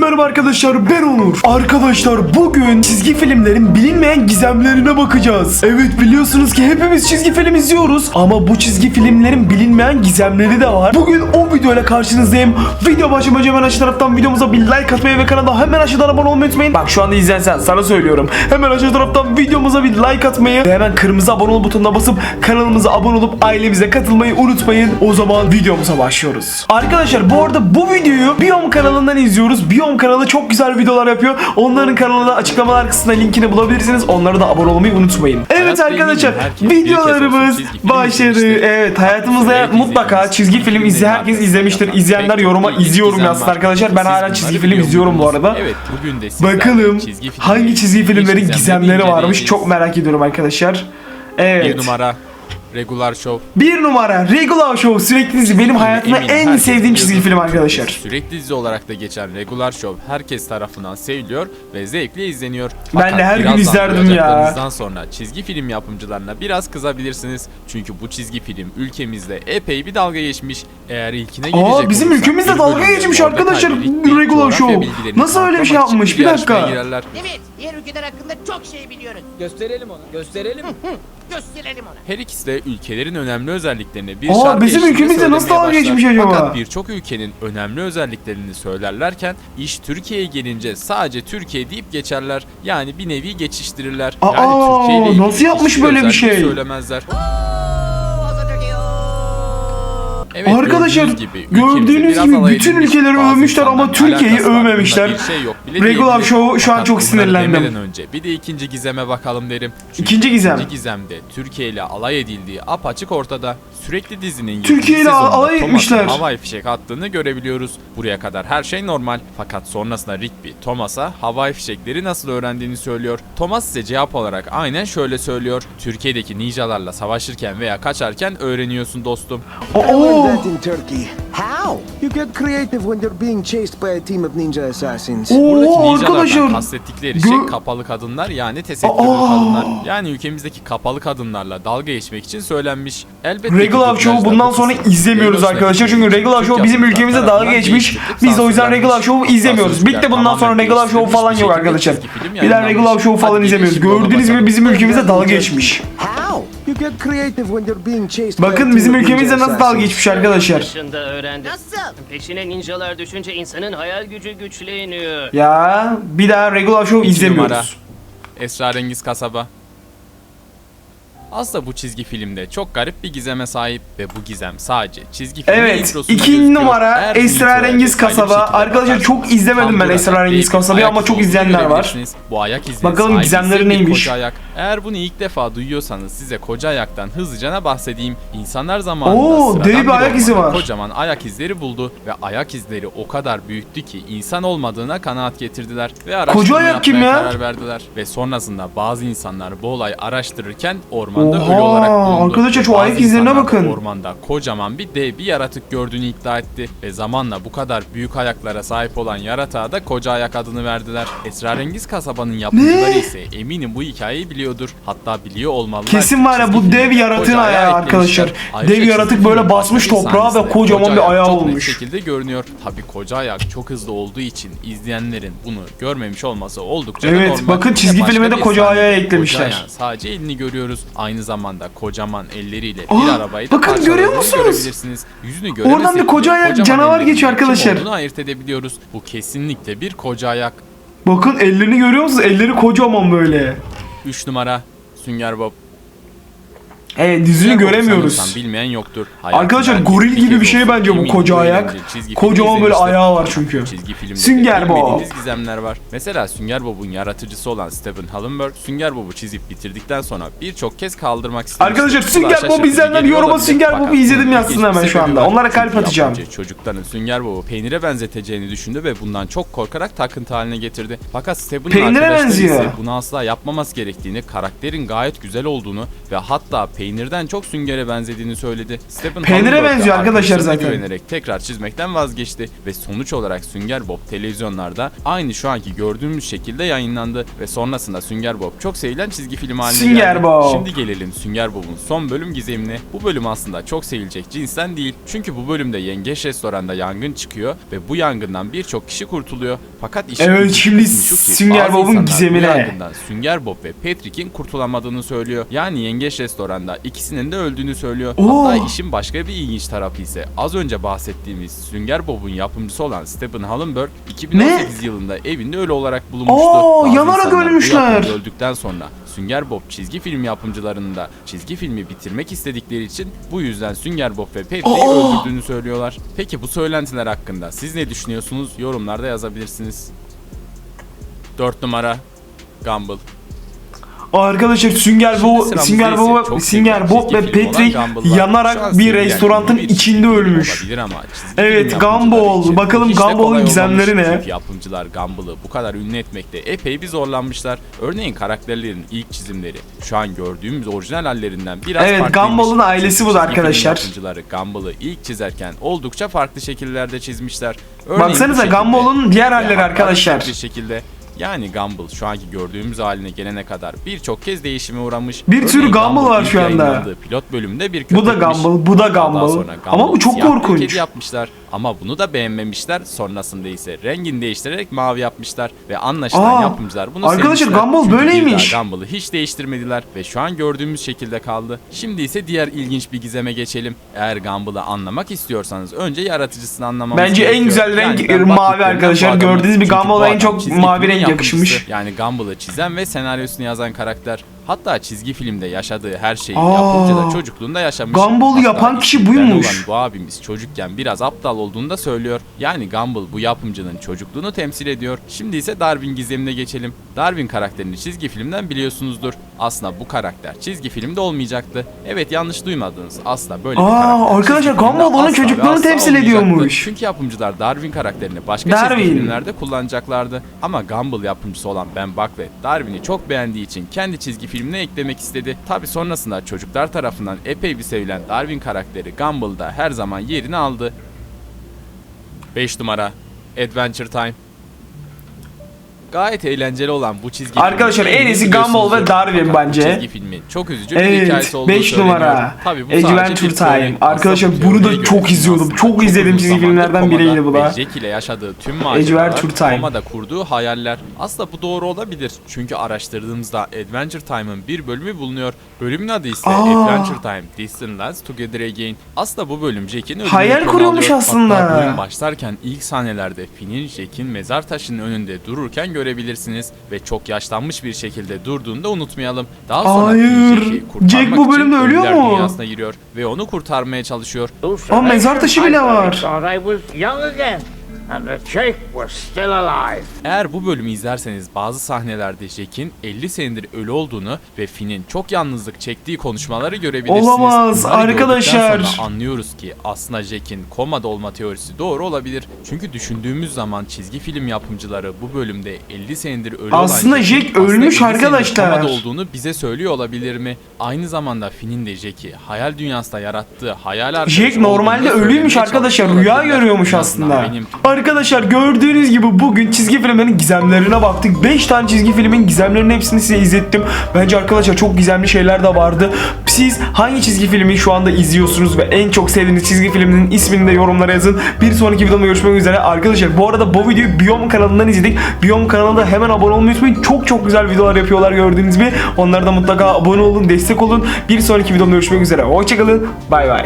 merhaba arkadaşlar ben Onur. Arkadaşlar bugün çizgi filmlerin bilinmeyen gizemlerine bakacağız. Evet biliyorsunuz ki hepimiz çizgi film izliyoruz ama bu çizgi filmlerin bilinmeyen gizemleri de var. Bugün o videoyla karşınızdayım. Video başlamadan hemen aşağı taraftan videomuza bir like atmayı ve kanala hemen aşağıdan abone olmayı unutmayın. Bak şu anda izleyen sana söylüyorum. Hemen aşağı taraftan videomuza bir like atmayı ve hemen kırmızı abone ol butonuna basıp kanalımıza abone olup ailemize katılmayı unutmayın. O zaman videomuza başlıyoruz. Arkadaşlar bu arada bu videoyu Biom kanalından izliyoruz. Biom kanalı çok güzel videolar yapıyor. Onların kanalında açıklamalar kısmında linkini bulabilirsiniz. Onlara da abone olmayı unutmayın. Evet Hayat arkadaşlar videolarımız başladı. Evet hayatımızda mutlaka çizgi film izle herkes izlemiştir. İzleyenler yoruma izliyorum yazsın arkadaşlar. Ben hala çizgi film izliyorum bu arada. Evet bugün de Bakalım hangi çizgi filmlerin gizemleri varmış çok merak ediyorum arkadaşlar. Evet. Bir numara Regular Show. Bir numara Regular Show sürekli dizi benim hayatımda Eminim en herkes sevdiğim çizgi biliyordur. film arkadaşlar. Sürekli dizi olarak da geçen Regular Show herkes tarafından seviliyor ve zevkle izleniyor. Ben de her gün birazdan izlerdim ya. duyacaklarınızdan sonra çizgi film yapımcılarına biraz kızabilirsiniz. Çünkü bu çizgi film ülkemizde epey bir dalga geçmiş. Eğer ilkine gelecek Aa bizim olursak, ülkemizde bir dalga bölümde geçmiş arkadaşlar Regular coğrafya Show. bilgilerini Nasıl öyle bir şey için yapmış? bir dakika. girerler. Evet, diğer ülkeler hakkında çok şey biliyoruz. Gösterelim onu. Gösterelim. Gösterelim ona. Her ikisi de ülkelerin önemli özelliklerini bir Aa, şarkı bizim eşliğinde ülkemizde nasıl söylemeye dalga başlar. geçmiş acaba? Fakat birçok ülkenin önemli özelliklerini söylerlerken iş Türkiye'ye gelince sadece Türkiye deyip geçerler. Yani bir nevi geçiştirirler. Aa, yani Türkiye ile ilgili nasıl yapmış hiçbir böyle bir özellik şey? Söylemezler. Evet, Arkadaşlar gördüğünüz gibi, gördüğünüz bütün ülkeleri övmüşler ama Türkiye'yi övmemişler. Şey yok Regular. Show şu an çok sinirlendim. önce bir de ikinci gizeme bakalım derim. Çünkü İkinci gizem. İkinci gizemde Türkiye ile alay edildiği apaçık ortada. Sürekli dizinin Türkiye ile alay etmişler. havai fişek attığını görebiliyoruz. Buraya kadar her şey normal. Fakat sonrasında Rigby Thomas'a havai fişekleri nasıl öğrendiğini söylüyor. Thomas ise cevap olarak aynen şöyle söylüyor. Türkiye'deki ninjalarla savaşırken veya kaçarken öğreniyorsun dostum. Oo. Learned that in Turkey. How? You get creative when you're being chased by a team of ninja assassins. Buradaki Oo ninjalardan arkadaşlar. kastettikleri şey Gö- kapalı kadınlar yani tesettürlü Aa! kadınlar. Yani ülkemizdeki kapalı kadınlarla dalga geçmek için söylenmiş. Elbette Regular Show dublajda bundan bu sonra izlemiyoruz arkadaşlar. Çünkü. Regular Show bizim ülkemizde dalga geçmiş. Biz de o yüzden. Regular Show Hatta izlemiyoruz. Bitti bundan sonra Regular Show falan yok arkadaşlar. Bir daha. Regular Show falan izlemiyoruz. Gördüğünüz gibi bizim ülkemizde dalga geçmiş. How? You get creative when you're being chased Bakın bizim ülkemizde nasıl dalga geçmiş arkadaşlar. Öğrendim. Nasıl? Peşine ninjalar düşünce insanın hayal gücü güçleniyor. Ya bir daha Regular Show İki numara. izlemiyoruz. Esrarengiz Kasaba. Aslında bu çizgi filmde çok garip bir gizeme sahip ve bu gizem sadece çizgi filmin Evet, iki numara Esrarengiz Kasaba. Arkadaşlar çok izlemedim ben Esrarengiz Kasaba'yı ama çok izleyenler var. Bu ayak izinin Bakalım gizemleri neymiş? Koca ayak. Eğer bunu ilk defa duyuyorsanız size koca ayaktan hızlıca bahsedeyim. İnsanlar zamanında Oo, sıradan dev bir ayak izi var. Kocaman ayak izleri buldu ve ayak izleri o kadar büyüktü ki insan olmadığına kanaat getirdiler ve araştırma ayak kim ya? karar verdiler. Ve sonrasında bazı insanlar bu olayı araştırırken ormanda ölü Oha, olarak bulundu. arkadaşlar şu Bazı ayak izlerine insanlar da bakın. Ormanda kocaman bir dev bir yaratık gördüğünü iddia etti ve zamanla bu kadar büyük ayaklara sahip olan yaratığa da koca ayak adını verdiler. Esrarengiz kasabanın yapımcıları ise eminim bu hikayeyi biliyordur. Hatta biliyor olmalılar. Kesin var ya, bu dev yaratığın ayağı arkadaşlar. Dev yaratık böyle basmış toprağa ve kocaman koca bir ayağı çok net olmuş. şekilde görünüyor. Tabi koca ayak çok hızlı olduğu için izleyenlerin bunu görmemiş olması oldukça da Evet, normal. bakın çizgi başka filme de bir koca sahnede ayağı koca eklemişler. ayağın Sadece elini görüyoruz. Aynı zamanda kocaman elleriyle Aa, bir arabayı da bakın görüyor musunuz? görebilirsiniz. Yüzünü göremesek Oradan bir koca bile ayak kocaman canavar geçiyor kim arkadaşlar. olduğunu ayırt edebiliyoruz. Bu kesinlikle bir koca ayak. Bakın ellerini görüyor musunuz? Elleri kocaman böyle. 3 numara Sünger Bob. Sünger Bob göremiyoruz. sanırsam bilmeyen yoktur. Arkadaşlar Hayatında goril gibi bir şey olsun bence bu koca ayak. çizgi Kocaman böyle ayağı var çünkü. Çizgi filmde Sünger Bob. gizemler var. Mesela Sünger Bob'un yaratıcısı olan Stephen Hillenburg, Sünger Bob'u çizip bitirdikten sonra birçok kez kaldırmak istemiştir. Arkadaşlar, Sünger Bob şaşırtıcı izleyenler geliyor yoruma olabilir. Sünger Bob'u Fakat izledim bunun yazsın ilginç hemen bir şu anda. var. Onlara kalp Çünkü atacağım. yapımcı Çocukların Sünger Bob'u peynire benzeteceğini düşündü ve bundan çok korkarak takıntı haline getirdi. Fakat Stephen'ın Peynire arkadaşları benziyor. ise bunu asla yapmaması gerektiğini, karakterin gayet güzel olduğunu ve hatta peynir peynirden çok süngere benzediğini söyledi. Stephen Peynire da benziyor arkadaşlar zaten. güvenerek tekrar çizmekten vazgeçti ve sonuç olarak Sünger Bob televizyonlarda aynı şu anki gördüğümüz şekilde yayınlandı ve sonrasında Sünger Bob çok sevilen çizgi film haline Sünger geldi. Bob. Şimdi gelelim Sünger Bob'un son bölüm gizemine. Bu bölüm aslında çok sevilecek cinsten değil. Çünkü bu bölümde yengeç restoranda yangın çıkıyor ve bu yangından birçok kişi kurtuluyor. Fakat işin Evet, ilginç şimdi kısmı şu ki Sünger bazı Bob'un insanlar bu gizemine. yangından Sünger Bob ve Patrick'in kurtulamadığını söylüyor. Yani yengeç restoranda ikisinin de öldüğünü söylüyor. Oo. Hatta işin başka bir ilginç tarafı ise az önce bahsettiğimiz Sünger Bob'un yapımcısı olan Stephen Hillenburg 2018 yılında evinde ölü olarak bulunmuştu. Aa, Bazı yanarak ölmüşler. öldükten sonra Sünger Bob çizgi film yapımcılarının da çizgi filmi bitirmek istedikleri için bu yüzden Sünger Bob ve Aa. öldürdüğünü söylüyorlar. Peki bu söylentiler hakkında siz ne düşünüyorsunuz? Yorumlarda yazabilirsiniz. 4 numara Gumball. Arkadaşlar Sünger Bob, Sünger Bob, Sünger Bob ve Patrick yanarak bir restoranın içinde ölmüş. Evet, Gumball. Bakalım Gumball'ın gizemleri ne? Yapımcılar Gumball'ı bu kadar ünlü etmekte epey bir zorlanmışlar. Örneğin karakterlerin ilk çizimleri şu an gördüğümüz orijinal hallerinden biraz Evet, farklıymış. Gumball'ın ailesi bu arkadaşlar. Yapımcıları Gumball'ı ilk çizerken oldukça farklı şekillerde çizmişler. Örneğin Baksanıza Gumball'ın diğer halleri arkadaşlar. Bir şekilde yani Gumball şu anki gördüğümüz haline gelene kadar birçok kez değişime uğramış. Bir sürü Örneğin Gumball var şu anda. Pilot bölümde bir Bu da. Gumball, bu da Gumball. Ama bu çok korkunç. kedi yapmışlar. Ama bunu da beğenmemişler. Sonrasında ise rengini değiştirerek mavi yapmışlar. Ve anlaşılan Aa, yapımcılar bunu arkadaşlar. Gumball böyleymiş. Gumball'ı hiç değiştirmediler. Ve şu an gördüğümüz şekilde kaldı. Şimdi ise diğer ilginç bir gizeme geçelim. Eğer Gumball'ı anlamak istiyorsanız önce yaratıcısını anlamamız Bence en gerekiyor. güzel renk ben mavi arkadaşlar. Gördüğünüz bir bu en çok mavi renk. Yakışmış. Yani Gumball'ı çizen ve senaryosunu yazan karakter. Hatta çizgi filmde yaşadığı her şeyi Aa. yapımcı da çocukluğunda yaşamış. Gumball'ı Hatta yapan kişi buymuş. olan bu abimiz çocukken biraz aptal olduğunu da söylüyor. Yani Gumball bu yapımcının çocukluğunu temsil ediyor. Şimdi ise Darwin gizemine geçelim. Darwin karakterini çizgi filmden biliyorsunuzdur. Aslında bu karakter çizgi filmde olmayacaktı. Evet yanlış duymadınız. Asla böyle bir Aa, karakter arkadaşlar Gumball onun çocukluğunu temsil ediyormuş. Çünkü yapımcılar Darwin karakterini başka Darwin. çizgi filmlerde kullanacaklardı. Ama Gumball yapımcısı olan Ben Buckley, Darwin'i çok beğendiği için kendi çizgi filmine eklemek istedi. Tabi sonrasında çocuklar tarafından epey bir sevilen Darwin karakteri Gumball'da her zaman yerini aldı. 5 numara Adventure Time Gayet eğlenceli olan bu çizgi Arkadaşlar, en iyisi. Gumball ve Darwin bence. Çizgi filmin çok üzücü bir Evet, hikayesi olduğu 5 söyleniyor. numara. Tabii bu sadece Adventure bir Time. Aslında Arkadaşlar, bu bunu da çok izliyordum. aslında Çok izlediğim çizgi filmlerden biriydi bu da. Ve Jack ile yaşadığı tüm maceralar Adventure Time. komada kurduğu hayaller. Aslında bu doğru olabilir. Çünkü araştırdığımızda Adventure Time'ın bir bölümü bulunuyor. Bölümün adı ise Aa. Adventure Time Distant Lands Together Again. Aslında bu bölüm Jack'in ölümünü Hayal konu kuruyormuş alıyor. aslında. Hatta bölüm başlarken ilk sahnelerde Finn'in Jack'in mezar taşının önünde dururken görebilirsiniz. Ve çok yaşlanmış bir şekilde durduğunu da unutmayalım. Daha sonra Hayır. Jack'i kurtarmak Jack bu için bölümde ölüyor ölüler mu? dünyasına giriyor ve onu kurtarmaya çalışıyor. Aa, mezar taşı bile var. Young again, and the Jake was still alive. Eğer bu bölümü izlerseniz bazı sahnelerde Jack'in 50 senedir ölü olduğunu ve Finn'in çok yalnızlık çektiği konuşmaları görebilirsiniz. Olamaz, Bunları arkadaşlar. sonra anlıyoruz ki aslında Jack'in komada olma teorisi doğru olabilir. Çünkü düşündüğümüz zaman çizgi film yapımcıları bu bölümde 50 senedir ölü Aslında olan Jack ölmüş 50 senedir arkadaşlar. komada olduğunu bize söylüyor olabilir mi? Aynı zamanda Finn'in de Jack'i hayal dünyasında yarattığı hayal arkadaşı Jack normalde ölüymüş arkadaşlar. Rüya görüyormuş aslında. benim Arkadaşlar gördüğünüz gibi bugün çizgi filmlerin gizemlerine baktık. 5 tane çizgi filmin gizemlerinin hepsini size izlettim. Bence arkadaşlar çok gizemli şeyler de vardı. Siz hangi çizgi filmi şu anda izliyorsunuz ve en çok sevdiğiniz çizgi filminin ismini de yorumlara yazın. Bir sonraki videomda görüşmek üzere. Arkadaşlar bu arada bu videoyu Biom kanalından izledik. Biom kanalına hemen abone olmayı unutmayın. Çok çok güzel videolar yapıyorlar gördüğünüz gibi. Onlara da mutlaka abone olun, destek olun. Bir sonraki videomda görüşmek üzere. Hoşçakalın. Bay bay.